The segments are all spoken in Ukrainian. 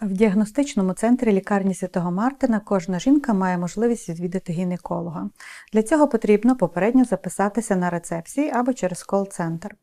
В діагностичному центрі лікарні Святого Мартина кожна жінка має можливість відвідати гінеколога. Для цього потрібно попередньо записатися на рецепції або через кол-центр.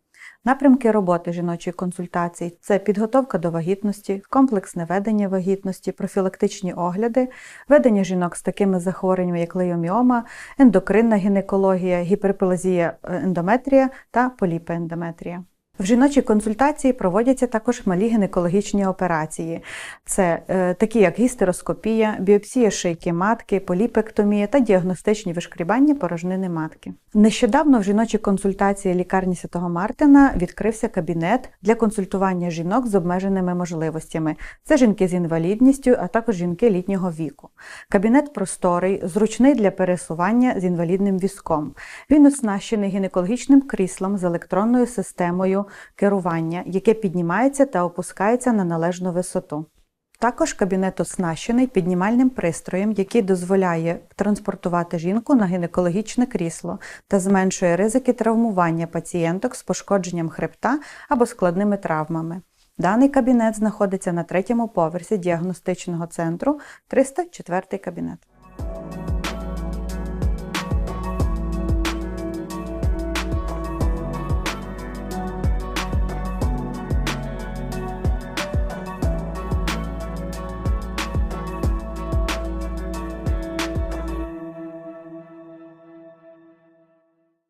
Напрямки роботи жіночої консультації це підготовка до вагітності, комплексне ведення вагітності, профілактичні огляди, ведення жінок з такими захворюваннями, як лейоміома, ендокринна гінекологія, гіперплазія е, ендометрія та поліпоендометрія. В жіночій консультації проводяться також малі гінекологічні операції. Це е, такі як гістероскопія, біопсія шийки матки, поліпектомія та діагностичні вишкрібання порожнини матки. Нещодавно в жіночій консультації лікарні Святого Мартина відкрився кабінет для консультування жінок з обмеженими можливостями. Це жінки з інвалідністю, а також жінки літнього віку. Кабінет просторий, зручний для пересування з інвалідним візком. Він оснащений гінекологічним кріслом з електронною системою керування, яке піднімається та опускається на належну висоту. Також кабінет оснащений піднімальним пристроєм, який дозволяє транспортувати жінку на гінекологічне крісло та зменшує ризики травмування пацієнток з пошкодженням хребта або складними травмами. Даний кабінет знаходиться на третьому поверсі діагностичного центру 304 кабінет.